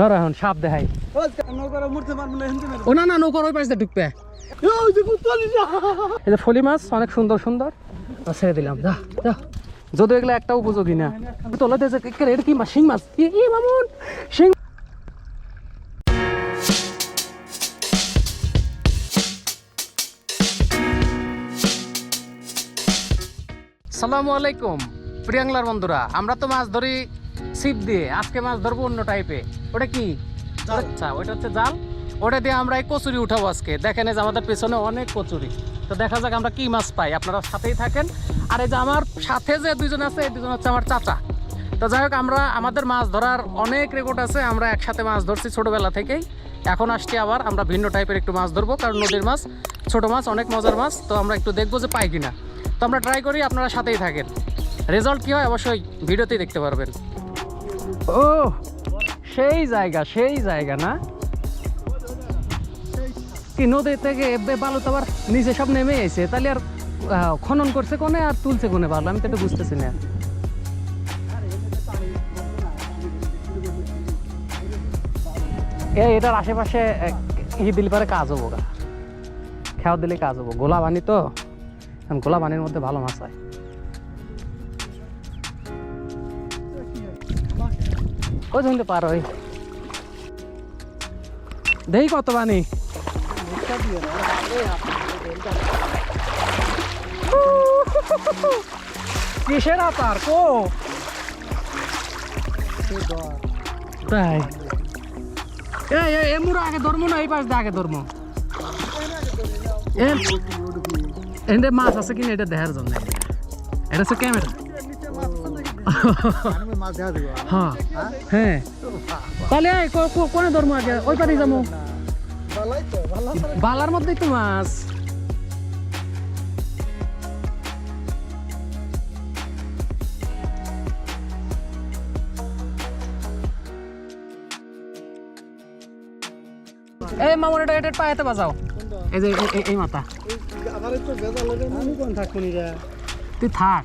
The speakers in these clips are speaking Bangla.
ধরো এখন, সাপ দেখাই। ও না না, নৌকার ওই পাশে ঢুকবে। এই যে ফলি মাছ, অনেক সুন্দর সুন্দর। ছেড়ে দিলাম, যা যা। যদিও এগুলো একটা উপযোগী না। তোলা দিয়েছে এটা কি শিং মাছ? ই, মামুন, শিং সালামু আলাইকুম, প্রিয়াংলার বন্ধুরা। আমরা তো মাছ ধরি ছিপ দিয়ে আজকে মাছ ধরবো অন্য টাইপে ওটা কি? আচ্ছা ওটা হচ্ছে জাল। ওটা দিয়ে আমরা এই কচুরি উঠাবো আজকে। দেখেন এই যে আমাদের পেছনে অনেক কচুরি। তো দেখা যাক আমরা কি মাছ পাই। আপনারা সাথেই থাকেন। আর এই যে আমার সাথে যে দুজন আছে এই দুজন হচ্ছে আমার চাচা। তো যাই হোক আমরা আমাদের মাছ ধরার অনেক রেকর্ড আছে। আমরা একসাথে মাছ ধরছি ছোটবেলা থেকেই। এখন আসছি আবার আমরা ভিন্ন টাইপের একটু মাছ ধরবো কারণ নদীর মাছ ছোট মাছ অনেক মজার মাছ। তো আমরা একটু দেখব যে পাই কিনা। তো আমরা ট্রাই করি আপনারা সাথেই থাকেন। রেজাল্ট কী হয় অবশ্যই ভিডিওতেই দেখতে পারবেন। ও সেই জায়গা সেই জায়গা না? কি নদী থেকে বালু তো আবার নিচে সব নেমে এসে? তাহলে আর খনন করছে কোনে আর তুলছে কোনে বালু? আমি তো এটা বুঝতেছি না। এটার আশেপাশে ই দিলে পরে কাজ হব গা। খেয়াল দিলে কাজ হব। গোলা বানি তো? গোলা বানির মধ্যে ভালো মাছ হয়। ওই ধরতে পারো ওই দেখি কত বানি কিসের আতার কো তাই এই এমুর আগে ধর্ম না এই পাশ দিয়ে আগে ধর্ম এন্ডে মাছ আছে কিনা এটা দেখার জন্য এটা হচ্ছে ক্যামেরা হ্যাঁ। হ্যাঁ তাহলে কোনে ধর্ম আগে? ওই পারে যাব বালার মধ্যেই তো মাছ। এই মামুন এটা এটা পায়েতে বাজাও। এই যে এই- মাথা। তুই থাক।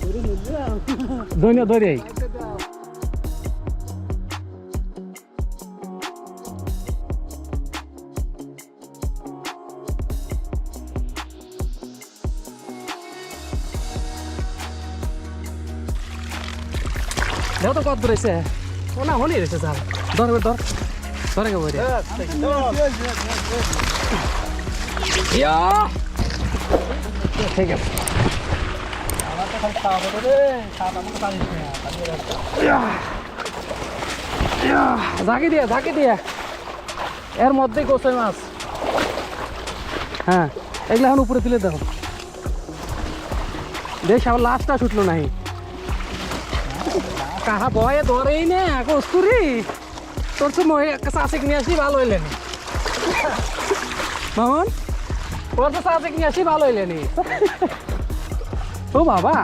আসতেছে ধন্য ধরে দেখো তো কত ধরেছে ও না হলি রয়েছে স্যার ধর এবার ধর ধরে ঝাঁকি দিয়ে ঝাঁকি দিয়ে। এর মধ্যেই গোসাই মাছ। হ্যাঁ এগুলো এখন উপরে তুলে দেখো দেশ আবার লাস্টটা ছুটলো নাই কাহা বয়ে ধরেই নে, কস্তুরি। তোর তো চাষিক নিয়ে আসি, ভালো হইলেন মামন? তোর তো চাষিক নিয়ে আসি, ভালো হইলেনি ও বাবা,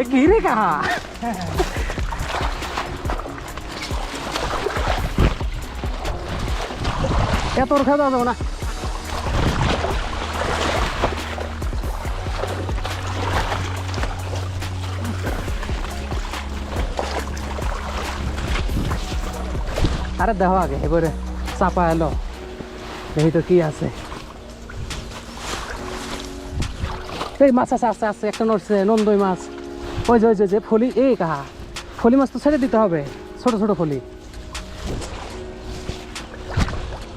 এ কি রে কাহা? এত ওর খাওয়া যাব না। আরে দেখো আগে, এবারে চাপা এলো। দেখি তো কি আছে। এই মাছ আছে আছে আছে একটা নড়ছে নন্দই মাছ। ওই যে ওই যে, যে ফলি এই কাহা ফলি মাছ তো ছেড়ে দিতে হবে ছোট ছোট ফলি।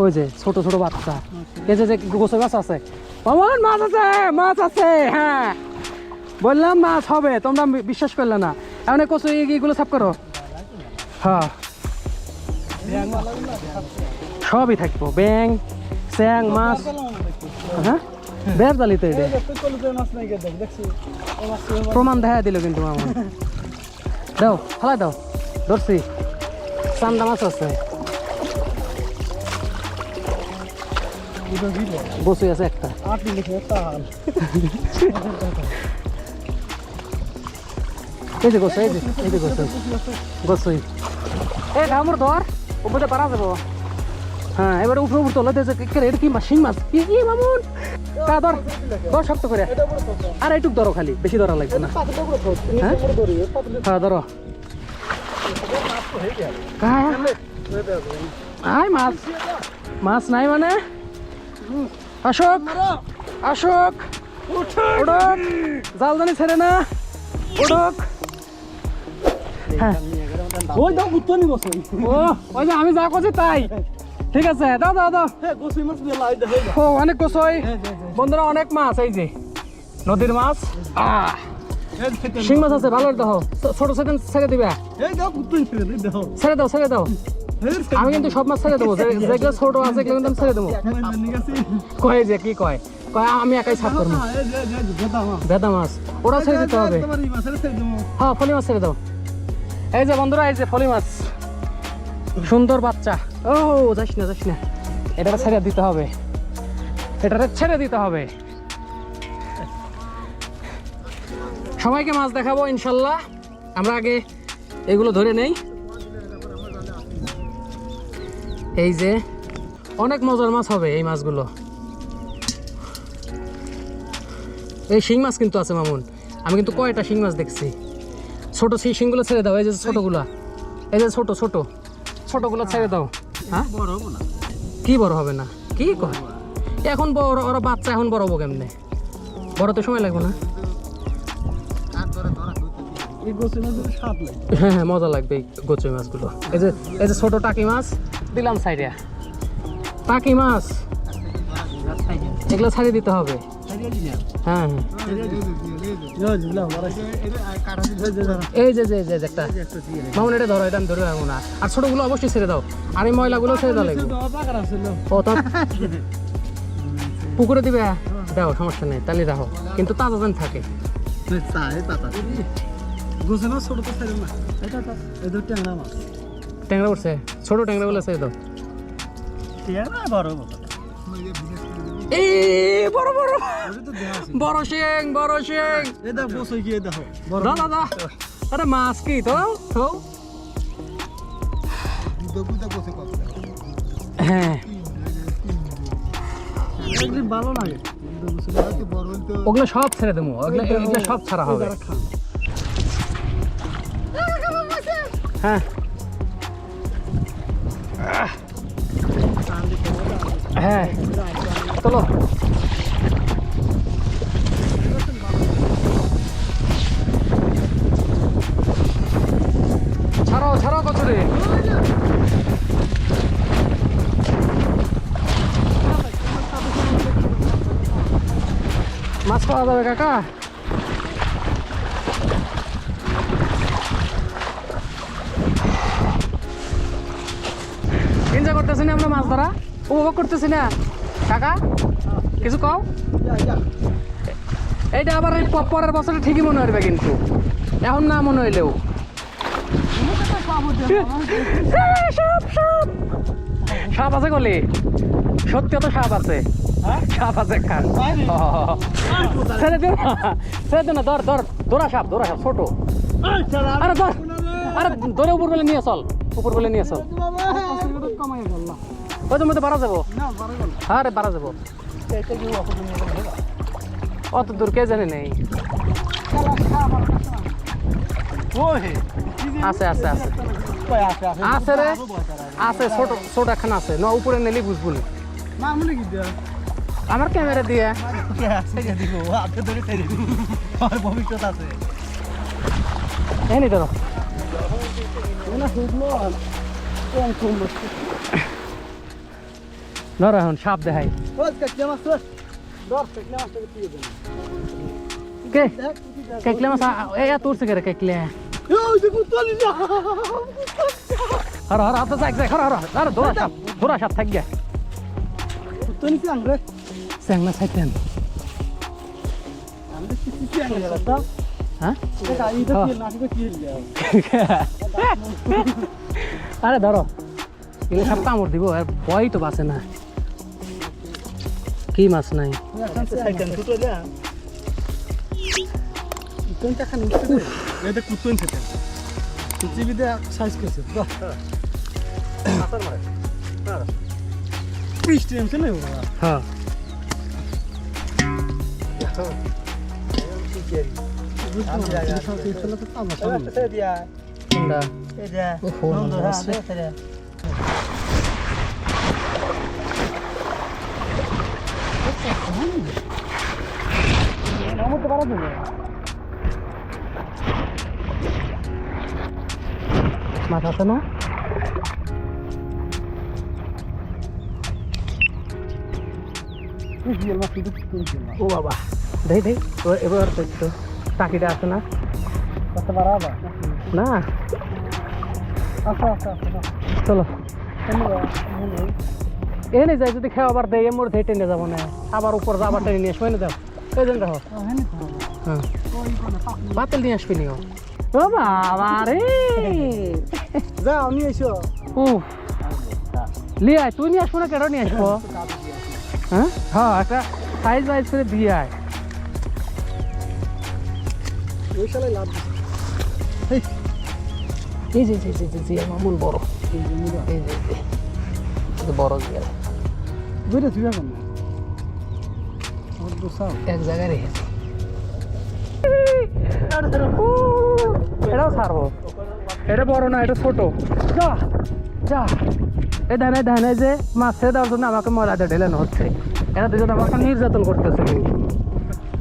ওই যে ছোট ছোট বাচ্চা। এই যে যে গোসল মাছ আছে। মামন মাছ আছে মাছ আছে হ্যাঁ। বললাম মাছ হবে তোমরা বিশ্বাস করলে না। এই কচু এইগুলো সাফ করো। হ্যাঁ। সবই থাকব। ব্যাং স্যাং মাছ। হ্যাঁ? বের জালি তো এটা। প্রমাণ দেখা দিল কিন্তু মামা। দাও ফালা দাও, ধরছি। চান্দা মাছ আছে। বসে আছে একটা। এই যে গোসাই, এই যে গোসাই। গোসাই। এই ধামুর ধর, উপরে পারা যাব। হ্যাঁ এবারে উপরে উপরে তোলা দিয়েছে কে এটা কি মাছ শিং মাছ? কি কি মামুন? কা ধর ধর শক্ত করে। আর এইটুক ধরো খালি বেশি ধরা লাগবে না। হ্যাঁ? হ্যাঁ ধরো। আয় মাছ। মাছ নাই মানে? অশোক অশোক উড়ক জালদানি ছেড়ে না উড়ক হ্যাঁ। ওই দাও উত্তর নি বসে ও ওই যে আমি যা করছি তাই। ঠিক আছে দাও দাও দাও। হ্যাঁ গোসই মাছ দিয়ে লাই দেয় ও অনেক কষই বন্ধুরা অনেক মাছ এই যে। নদীর মাছ। শিং মাছ আছে ভালো দেখো। ছোট ছেড়ে ছেড়ে দিবে। এই দাও উত্তর ছেড়ে দাও ছেড়ে দাও। আমি কিন্তু সব মাছ ছেড়ে দেবো। যেগুলো ছোট আছে সেগুলো কিন্তু আমি ছেড়ে দেবো। কয় যে কি কয়? কয় আমি একাই সাফ করব। ভেদা মাছ। ওরা ছেড়ে দিতে হবে। হ্যাঁ ফলি মাছ ছেড়ে দাও। এই যে বন্ধুরা এই যে ফলি মাছ। সুন্দর বাচ্চা। ও যাস না যাস না। এটা ছেড়ে দিতে হবে। এটা ছেড়ে দিতে হবে। সবাইকে মাছ দেখাবো ইনশাল্লাহ। আমরা আগে এগুলো ধরে নেই। এই যে অনেক মজার মাছ হবে এই মাছগুলো। এই শিং মাছ কিন্তু আছে মামুন। আমি কিন্তু কয়টা শিং মাছ দেখছি। ছোট সেই শিংগুলো ছেড়ে দাও এই যে ছোটগুলা। এই যে ছোট ছোট। ছোটগুলো ছেড়ে দাও। হ্যাঁ? বড় হব না। কি বড় হবে না? কি কয়? এখন বড় ওরা বাচ্চা এখন বড় হব কেমনে? বড় তো সময় লাগবে না। হ্যাঁ হ্যাঁ মজা লাগবে এই গোচই মাছগুলো এই যে এই যে ছোট টাকি মাছ। দিলাম সাইডে। টাকি মাছ। এগুলো ছাড়িয়ে দিতে হবে। হ্যাঁ হ্যাঁ। এই যে যে যে একটা। মামুন, এটা ধরো, এটা ধরে রাখব না। আর ছোটগুলো অবশ্যই ছেড়ে দাও। আর এই ময়লাগুলো ছেড়ে দাও পুকুরে দিবে? দাও, সমস্যা নেই, তাহলে রাখো। কিন্তু তাজা যেন থাকে। ট্যাংরা ট্যাংরা উঠছে। ছোট ট্যাংরাগুলো ছেড়ে দাও। ট্যাংরা বড়। বড় বড় বড়। শিং বড় শিং। দাও গোসই গিয়ে দেখো। দাদা দাদা আরে মাছ কি তো? তো হ্যাঁ। ভালো লাগে। ওগুলো সব ছেড়ে দেবো। ওগুলো এগুলো সব ছাড়া হবে। হ্যাঁ। হ্যাঁ। চলো। ছাড়াও ছাড়াও কচুরি। মাছ পাওয়া যাবে কাকা। এনজয় করতেছি না আমরা মাছ ধরা? উপভোগ করতেছি না। কাকা, কিছু কও? এইটা আবার এই পরের বছরে ঠিকই মনে হইবে কিন্তু। এখন না মনে হইলেও। সাপ আছে গলি? সত্যি তো সাপ আছে। সাপ আছে খান ছেড়ে দে ছেড়ে দে না, ধর ধর, ধরা সাপ ধরা সাপ, ছোট। আরে ধর, আরে ধরে উপর বলে নিয়ে চল, উপর বলে নিয়ে চল। ওই তো মধ্যে বাড়া যাব। আরে বাড়া যাব। অত দূর কে জানে নেই। আছে আছে আছে। আছে রে আছে। ছোট ছোট এখন আছে। ন উপরে নেলি বুঝব না আমার ক্যামেরা দিয়ে। ভবিষ্যৎ আছে। এই নি ধরো না শুকনো ধরো এখন সাপ দেখাই কে কেকলে মাছ এই এত উঠছে কে রে কেকলে হর হর হাতে যাক যাক হর হর আরে ধরা সাপ ধরা সাপ থাক গিয়া তলি কি আংরে স্যাংনা সাইতেন আমি তো কিছু কি আংরে দাদা হ্যাঁ এটা এই তো কি নাকি কি দেয়া আরে ধরো এগুলো সব কামড় দিব আর ভয় তো বাঁচে না। কি মাছ নাই। দিয়া ওহো, নন্দু আছে। মাছ আছে না ও বাবা দেই দেই ও- এবার তো টাকিটা আছে না না আচ্ছা আচ্ছা চলো এনে যাই যদি খেয়ে আবার দেয় মোর ধেয়ে টেনে যাব না আবার উপর আবার টেনে নিয়ে আসব এনে যাও এই জন্য হ্যাঁ বাতিল নিয়ে আসবি নিও ও বাবা রে যাও নিয়ে এসো ও লিয়ে আয় তুই নিয়ে আসব না কেন নিয়ে আসব হ্যাঁ হ্যাঁ একটা সাইজ ওয়াইজ করে দিয়ে আয় এই যে বড় এই যে বড় জিয়া বুঝে তুই এক জায়গায় রেখেছে এটাও ছাড়বো এটা বড় না এটা ছোট। যা যা। এই ধানে ধানে যে মাছ দেওয়ার জন্য আমাকে ময়লাতে ঢেলানো হচ্ছে। এরা দুজন আমাকে নির্যাতন করতেছে।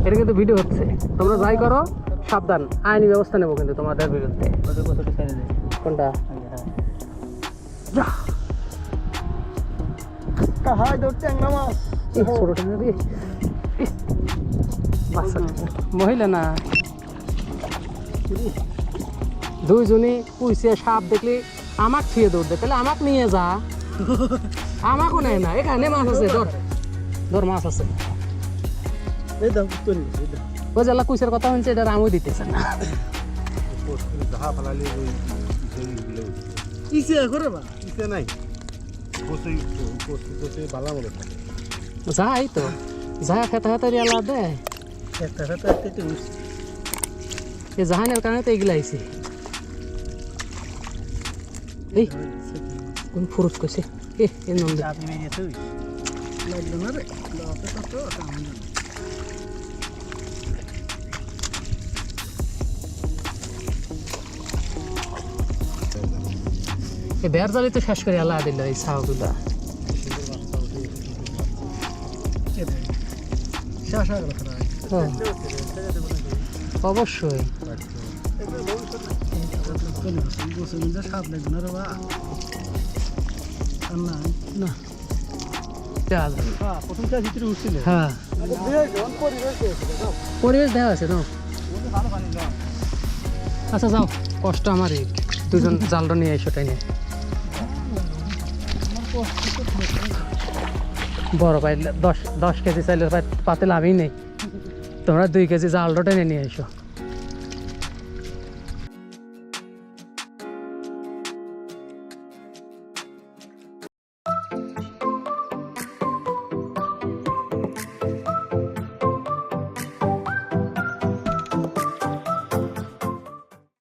এটা কিন্তু ভিডিও হচ্ছে। তোমরা যাই করো সাবধান। আইনি ব্যবস্থা নেব কিন্তু তোমাদের বিরুদ্ধে। কোনটা? যা। হাই দৌড় ট্যাংরা মাছ। দি মহিলা না? দুইজনই পুইছে সাপ দেখলি আমাক থুয়ে দৌড় তাহলে আমাক নিয়ে যা। আমাকও নেয় না এখানে মাছ আছে ধর। ধর মাছ আছে। ওই জেলা কুইসের কথা হচ্ছে এটা আমও দিতেছে না। কিসে করে বা ইসে নাই। যাই তো যা খেতে খেতে রিয়ালা দেয় একটা হাতে একটা জাহানের কারণে তো এগুলো আইছে। এই কোন ফুরুত কইছে? এ এ নন্দে। আপনি নেমে তুই লাগল না রে? লাপে তো তো এই বেয়ার জালি তো শেষ করে আল্লাহ দিল এই সাহগুলা শাসা গেল খারাপ হ্যাঁ, অবশ্যই হ্যাঁ। পরিবেশ দেওয়া আছে তো আচ্ছা যাও। কষ্ট আমারই দুজন জালটা নিয়ে এসো টাইনে বড় পাই দশ দশ কেজি চাইলে পাতে লাভই নেই। তোমরা দুই কেজি জাল রোটে নিয়ে এসো।